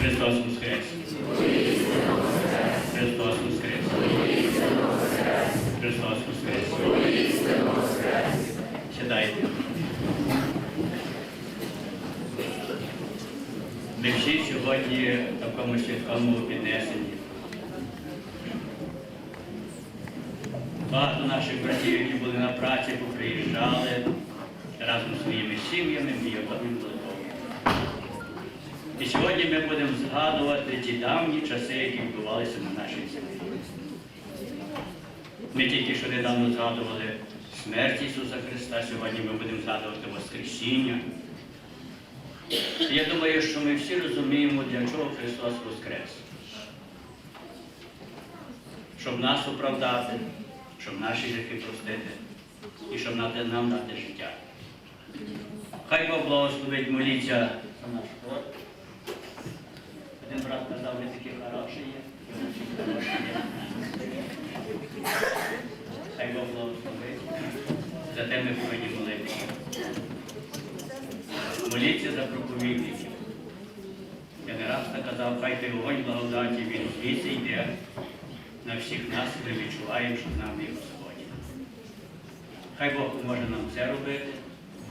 Христос Воскрес! Христос Воскрес! Христос Воскрес! Сідайте. Ми всі сьогодні в такому святкому піднесенні. Багато наших братів, які були на праці, поприїжджали разом зі своїми сім'ями, і одним молитвою. І сьогодні ми будемо згадувати ті давні часи, які відбувалися на нашій землі. Ми тільки що недавно згадували смерть Ісуса Христа, сьогодні ми будемо згадувати Воскресіння. Я думаю, що ми всі розуміємо, для чого Христос Воскрес. Щоб нас оправдати, щоб наші гріхи простити і щоб нам дати життя. Хай Бог благословить моліться за наш ход. Один брат казав, ви такі хороші є. Хай Бог благословить. За те ми повинні молитися. Моліться за проповідників. Я не раз так казав, хай той вогонь благодаті, він звідси йде на всіх нас, ми відчуваємо, що з нами є Господь. Хай Бог поможе нам це робити.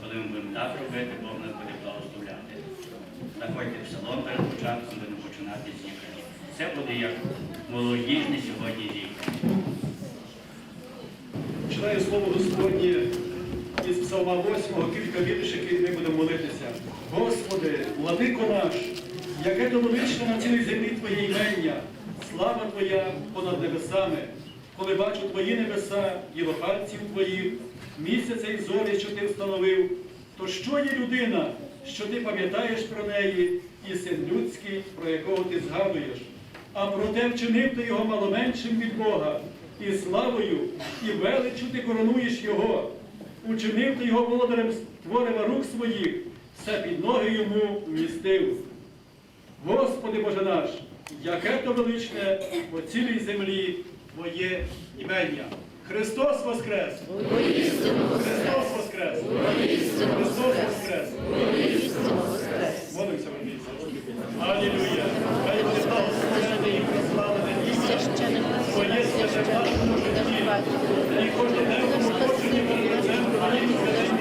Коли ми будемо так робити, Бог нас буде благословляти. Заходьте в салон перед початком, будемо починати зібрання. Це буде як молодіжне сьогодні зібрання. Читаю слово Господнє із Псалма 8, кілька віршів, які ми будемо молитися. Господи, владико наш, яке то величне на цілій землі Твоє імення, слава Твоя понад небесами, коли бачу Твої небеса, діло пальців Твоїх, місяця і зорі, що Ти встановив, то що є людина, що ти пам'ятаєш про неї, і син людський, про якого ти згадуєш? А проте вчинив ти його маломеншим від Бога, і славою, і величчю ти коронуєш його. Учинив ти його володарем творива рук своїх, все під ноги йому вмістив. Господи Боже наш, яке то величне по цілій землі Твоє імення. Христос Воскрес! Христос Воскрес! Христос Воскрес! Молимося в місці. Алілюя! Хай буде благословене і прославлене Твоє святе в нашому житті. І кожноденному ходженні по лицем Твоїм святим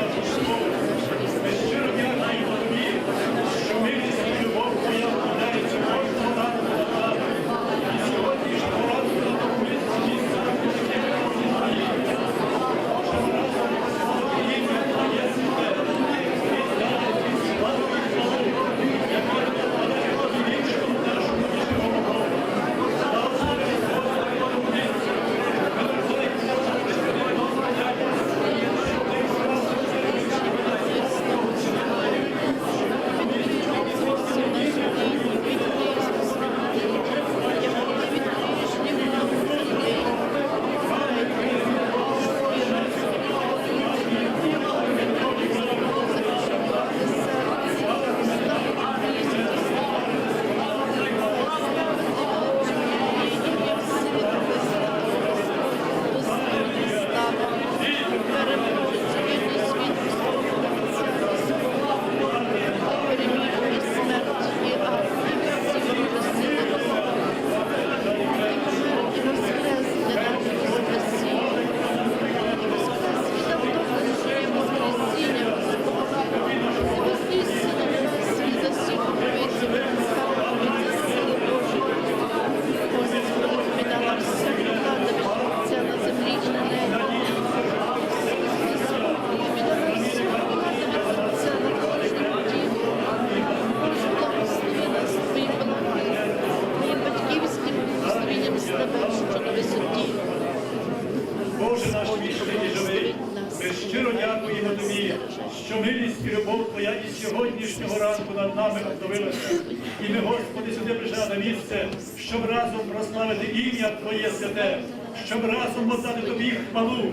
прославити ім'я Твоє святе, щоб разом воздати Тобі хвалу,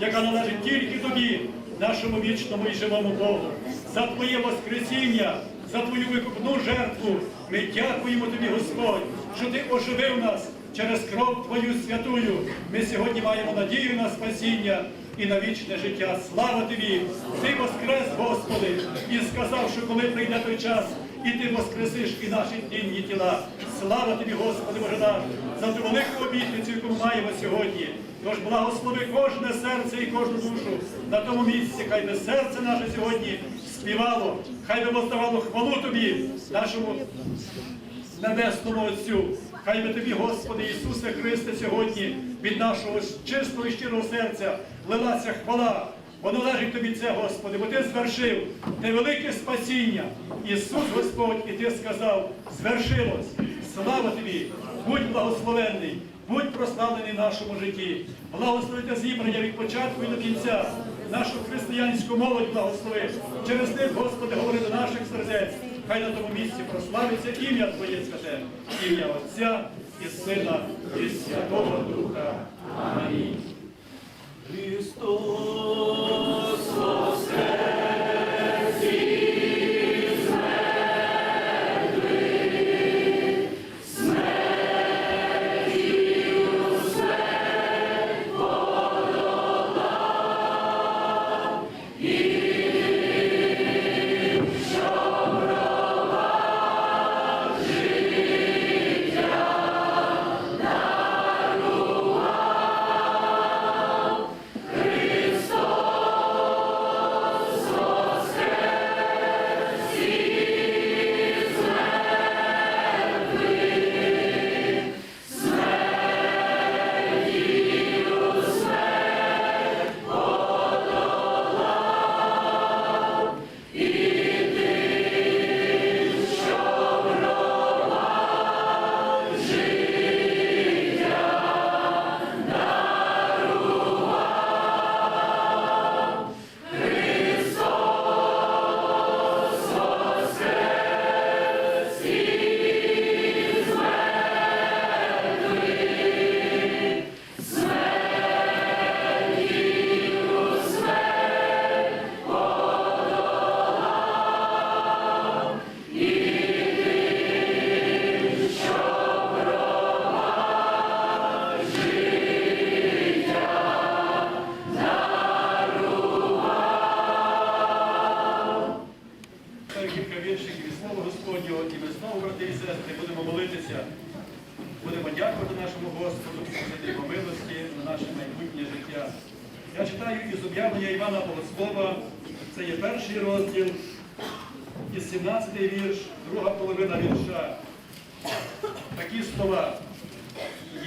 яка належить тільки Тобі, нашому вічному і живому Богу. За Твоє Воскресіння, за Твою викупну жертву. Ми дякуємо Тобі, Господь, що Ти оживив нас через кров Твою святую. Ми сьогодні маємо надію на спасіння. і на вічне життя. Слава тобі! Ти воскрес, Господи, і сказав, що коли прийде той час, і ти воскресиш і наші тінні тіла. Слава тобі, Господи, Боже наш, за ту велику обітницю, яку ми маємо сьогодні. Тож благослови кожне серце і кожну душу на тому місці, хай би серце наше сьогодні співало, хай би воздавало хвалу тобі, нашому Небесному Отцю. Хай би тобі, Господи Ісусе Христе, сьогодні від нашого чистого і щирого серця лилася хвала. Бо належить тобі це, Господи, бо ти звершив те велике спасіння. Ісус Господь, і ти сказав, звершилось. Слава тобі! Будь благословенний, будь прославлений в нашому житті. Благослови те зібрання від початку і до кінця. Нашу християнську молодь благослови. Через них, Господи, говори до наших сердець. Хай на тому місці прославиться ім'я Твоє святе, ім'я Отця і Сина, і Святого Духа. Амінь. Христос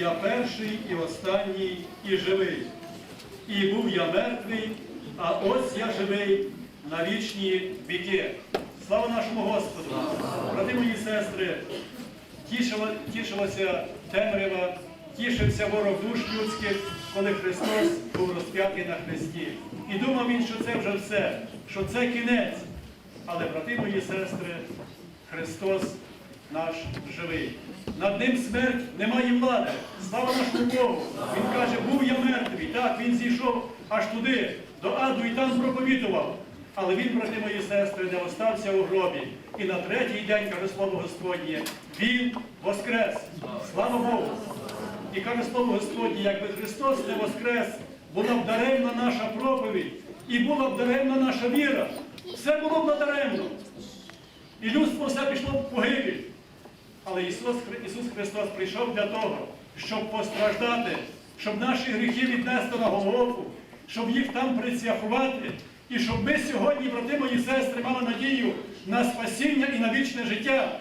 Я перший і останній і живий. І був я мертвий, а ось я живий на вічні віки. Слава нашому Господу! Брати мої сестри, тішила, тішилася темрява, тішився ворог душ людських, коли Христос був розп'ятий на хресті. І думав він, що це вже все, що це кінець. Але, брати мої сестри, Христос наш живий. Над ним смерть не має влади. Слава нашому Богу! Він каже, був я мертвий. Так, він зійшов аж туди, до аду і там проповідував. Але він, брати мої сестри, не остався у гробі. І на третій день, каже слово Господнє, він воскрес. Слава Богу! І каже слово Господнє, якби Христос не воскрес, була б даремна наша проповідь і була б даремна наша віра. Все було б надаремно. І людство все пішло в погибель. Але Ісус, Ісус Христос прийшов для того, щоб постраждати, щоб наші гріхи віднести на голову, щоб їх там прицяхувати, і щоб ми сьогодні, брати мої сестри, мали надію на спасіння і на вічне життя.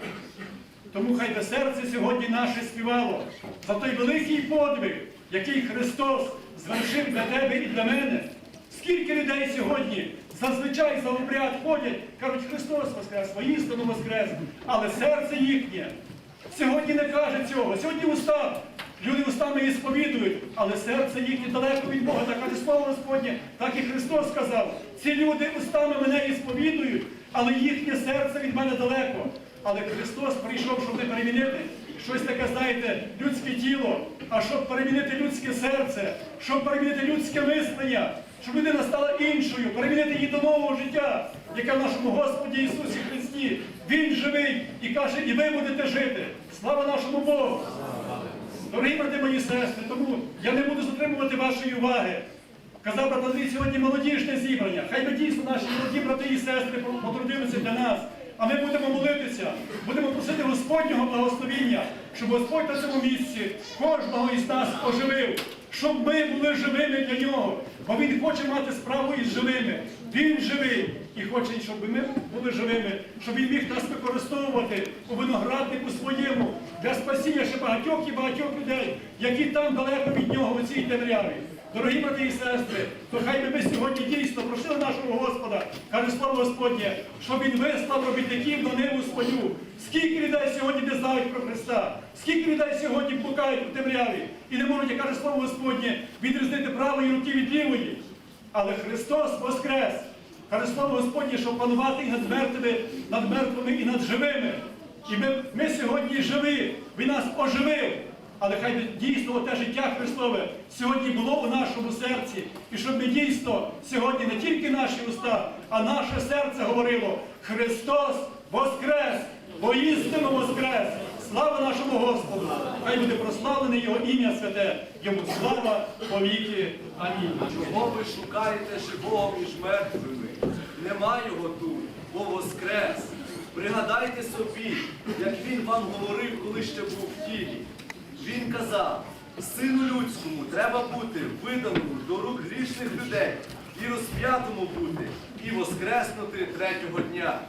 Тому хай би серце сьогодні наше співало за той великий подвиг, який Христос звершив для тебе і для мене. Скільки людей сьогодні зазвичай за обряд ходять, кажуть, Христос воскрес, воістину воскрес, але серце їхнє сьогодні не каже цього. Сьогодні уста, люди устами її сповідують, але серце їхнє далеко від Бога. Так каже слово Господнє, так і Христос сказав. Ці люди устами мене і сповідують, але їхнє серце від мене далеко. Але Христос прийшов, щоб не перемінити щось таке, знаєте, людське тіло, а щоб перемінити людське серце, щоб перемінити людське мислення, щоб людина стала іншою, перемінити її до нового життя, яке в нашому Господі Ісусі Христі. Він живий і каже, і ви будете жити. Слава нашому Богу! Дорогі брати мої сестри, тому я не буду затримувати вашої уваги. Казав брат сьогодні молодіжне зібрання. Хай би дійсно наші молоді брати і сестри потрудилися для нас. А ми будемо молитися, будемо просити Господнього благословіння, щоб Господь на цьому місці кожного із нас оживив, щоб ми були живими для нього. Бо Він хоче мати справу із живими. Він живий і хоче, щоб ми були живими, щоб він міг нас використовувати у винограднику своєму для спасіння ще багатьох і багатьох людей, які там далеко від нього у цій темряві. Дорогі брати і сестри, то хай би ми сьогодні дійсно просили нашого Господа, каже слово Господнє, щоб він вислав робітників на ниву свою. Скільки людей сьогодні не знають про Христа, скільки людей сьогодні блукають у темряві і не можуть, як каже слово Господнє, відрізнити правої руки від лівої. Але Христос воскрес. Каже слово Господнє, щоб панувати над мертвими, над мертвими і над живими. І ми, ми сьогодні живі, Він нас оживив. Але хай дійсно те життя Христове сьогодні було у нашому серці. І щоб ми дійсно сьогодні не тільки наші уста, а наше серце говорило Христос воскрес! Воістину воскрес! Слава нашому Господу! Хай буде прославлене Його ім'я святе, йому слава повіки. Амінь. Чого ви шукаєте живого між мертвими? Нема його тут, бо воскрес. Пригадайте собі, як він вам говорив, коли ще був в тілі. Він казав, сину людському треба бути виданому до рук грішних людей і розп'ятому бути, і воскреснути третього дня.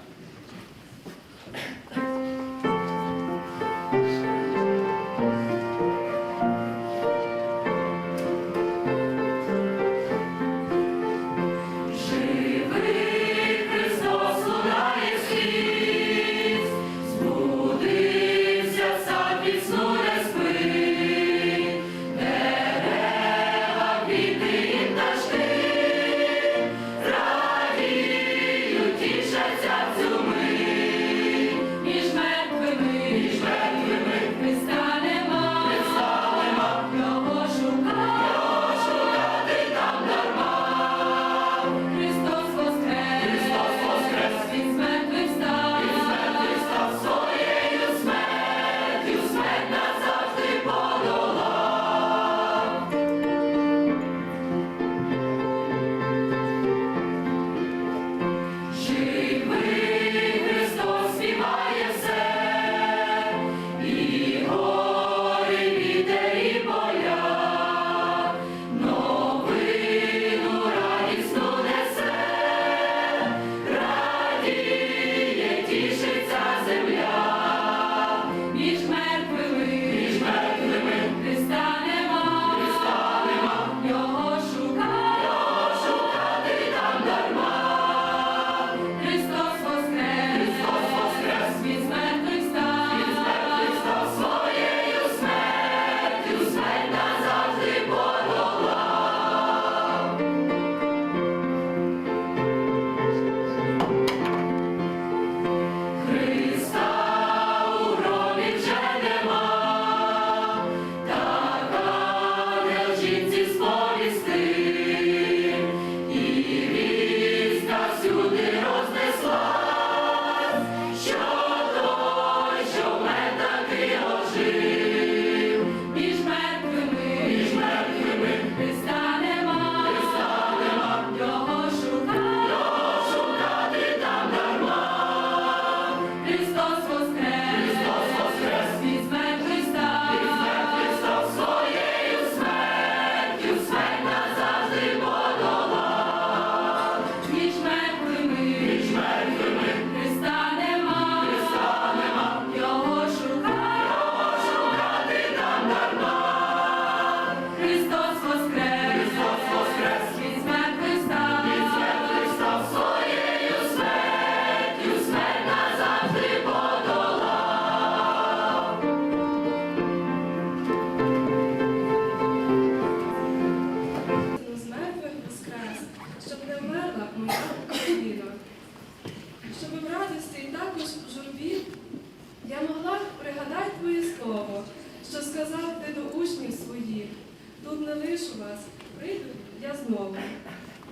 Тут не лишу вас, прийду я знову.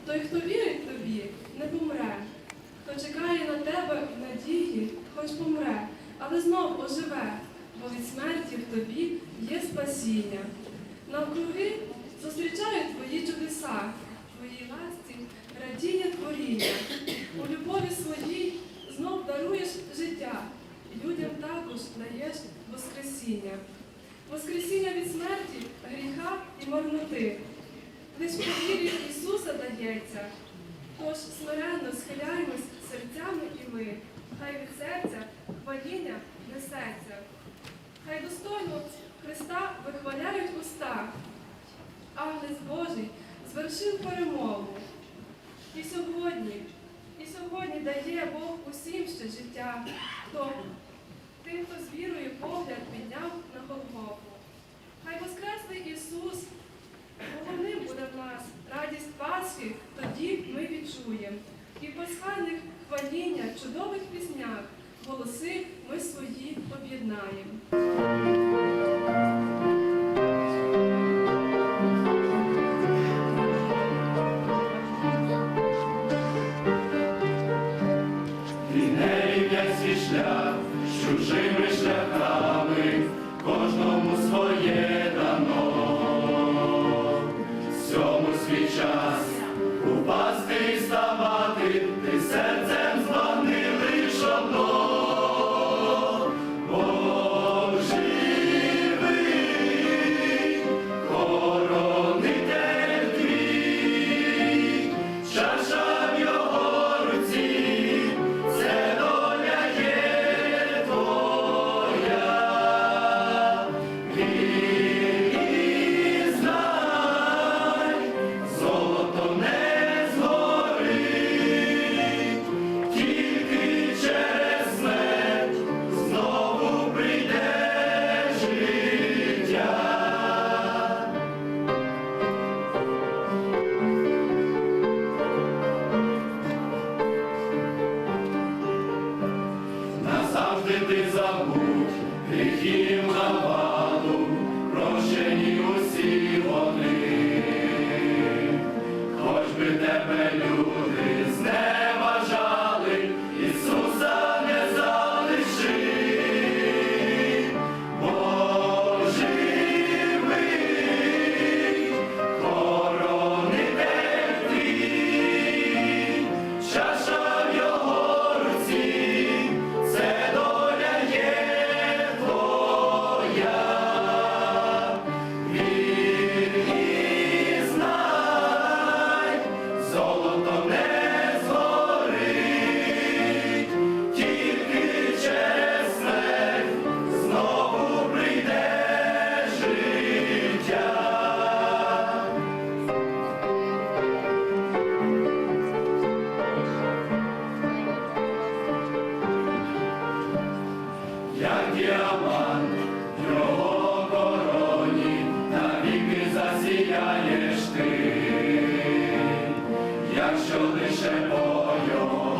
Той, хто вірить тобі, не помре, хто чекає на тебе в надії, хоч помре, але знов оживе, бо від смерті в тобі є спасіння. Навкруги зустрічають твої чудеса, твоїй ласці радіє творіння. У любові своїй знов даруєш життя. Людям також даєш Воскресіння. Воскресіння від смерті, гріха і марноти. Лиш по вірі Ісуса дається. Тож смиренно схиляємось серцями і ми. Хай від серця хваління несеться. Хай достойно Христа вихваляють уста. Агнець Божий звершив перемогу. І сьогодні, і сьогодні дає Бог усім ще життя, хто тим, хто з вірою погляд підняв на Голгофу. Хай Воскресний Ісус, головним буде в нас радість Пасхи, тоді ми відчуємо. І в пасхальних хваліннях, чудових піснях голоси ми свої об'єднаємо. Назавжди що лише ой.